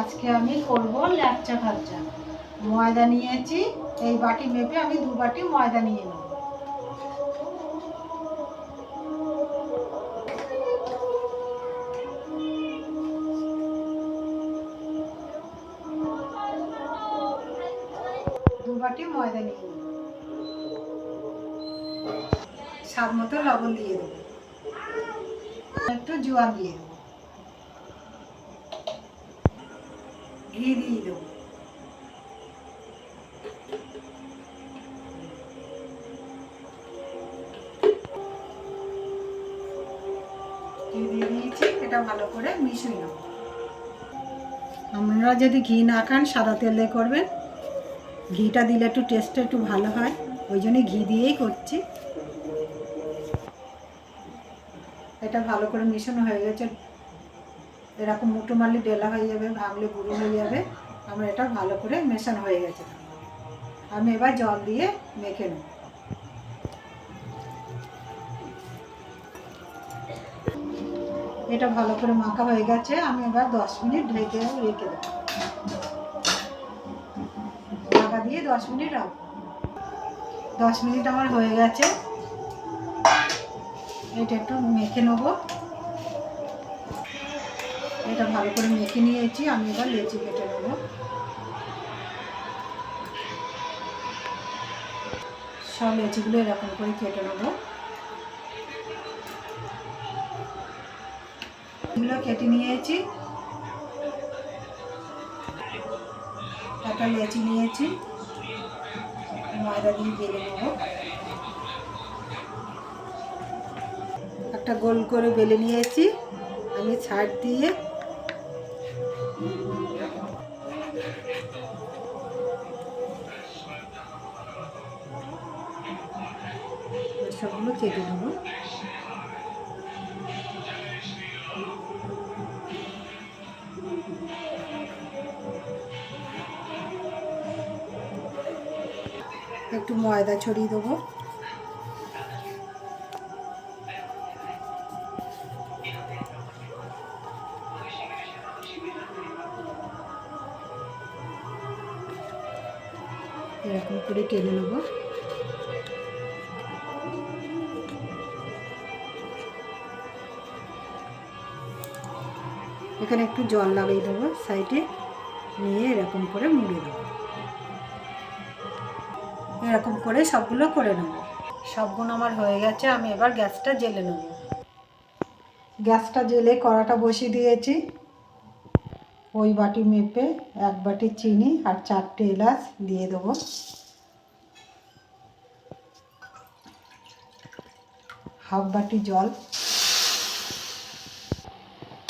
আজকে আমি করব ল্যাপচা খাচ্চা ময়দা নিয়েছি, এই বাটি মেপে আমি দু বাটি ময়দা নিয়ে নেব। দু বাটি ময়দা নিয়ে মতো লবণ দিয়ে দেবো। একটু জোয়ান দিয়ে দেবো। ঘি দিয়ে ঘি দিয়ে দিয়েছি ভালো করে মিশিয়ে আপনারা যদি ঘি না খান, সাদা তেল দিয়ে করবেন। ঘিটা দিলে একটু টেস্টটা একটু ভালো হয়। ওই জন্যই ঘি দিয়েই করছি। এটা ভালো করে মিশানো হয়ে গেছে। এরকম মুটো মারলে ডেলা হয়ে যাবে, ভাঙলে গুঁড়ো হয়ে যাবে। আমার এটা ভালো করে মেশানো হয়ে গেছে। আমি এবার জল দিয়ে মেখে নেব। এটা ভালো করে মাখা হয়ে গেছে। আমি এবার দশ মিনিট ঢেকে রেখে দেবো। ঢাকা দিয়ে দশ মিনিট রাখব। দশ মিনিট আমার হয়ে গেছে। এটা একটু মেখে নেব। এটা ভালো করে মেখে নিয়েছি, আমি এবার লেচি কেটে নেব। সব লেচিগুলো এরকম করে কেটে নেব। এগুলো কেটে নিয়েছি। একটা লেচি নিয়েছি। ময়দা দিয়ে গেলে নেব। একটা গোল করে বেলে নিয়েছি। আমি ছাড় দিয়ে সবগুলো কেটে নেব। একটু ময়দা ছড়িয়ে দেবো। এরকম করে টেনে নেব। এখানে একটু জল লাগিয়ে দেবো, সাইডে নিয়ে এরকম করে মুড়ে দেবো। এরকম করে সবগুলো করে নেব। সবগুলো আমার হয়ে গেছে, আমি এবার গ্যাসটা জেলে নেব। গ্যাসটা জেলে কড়াটা বসিয়ে দিয়েছি। ওই বাটি মেপে এক বাটি চিনি আর চারটে এলাচ দিয়ে দেবো। হাফ বাটি জল।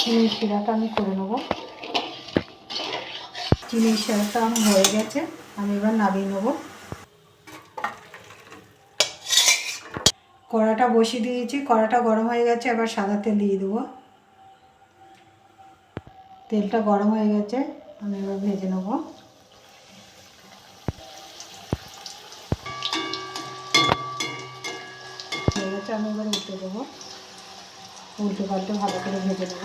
চিনি শিরাটা আমি করে নেব। চিনি শিরাটা আমার হয়ে গেছে, আমি এবার নামিয়ে নেব। কড়াটা বসিয়ে দিয়েছি, কড়াটা গরম হয়ে গেছে, এবার সাদা তেল দিয়ে দেবো। তেলটা গরম হয়ে গেছে, আমি এবার ভেজে নেব। হয়ে গেছে, আমি এবার উল্টে দেবো। উল্টে পাল্টে ভালো করে ভেজে নেব।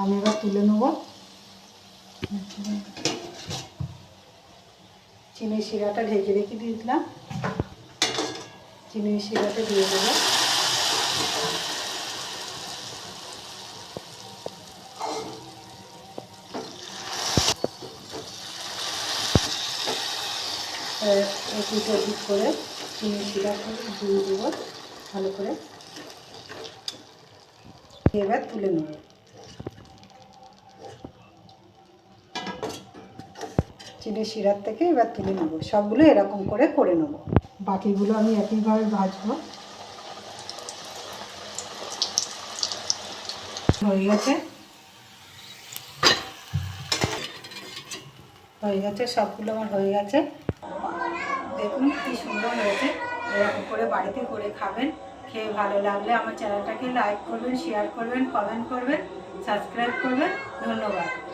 আমি এবার তুলে নেব। চিনির শিরাটা ঢেকে রেখে দিয়েছিলাম চিনির শিরাটা দিয়ে দেবো। ওপিট করে চিনি শিরাটা দিয়ে দেবো ভালো করে। এবার তুলে নেব। চিনি শিরার থেকে এবার তুলে নেব। সবগুলো এরকম করে করে নেব। বাকিগুলো আমি একইভাবে ভাজবো। হয়ে গেছে। হয়ে গেছে, সবগুলো আমার হয়ে গেছে। দেখুন কি সুন্দর হয়েছে। এরকম করে বাড়িতে করে খাবেন। খেয়ে ভালো লাগলে আমার চ্যানেলটাকে লাইক করবেন, শেয়ার করবেন, কমেন্ট করবেন, সাবস্ক্রাইব করবেন। ধন্যবাদ।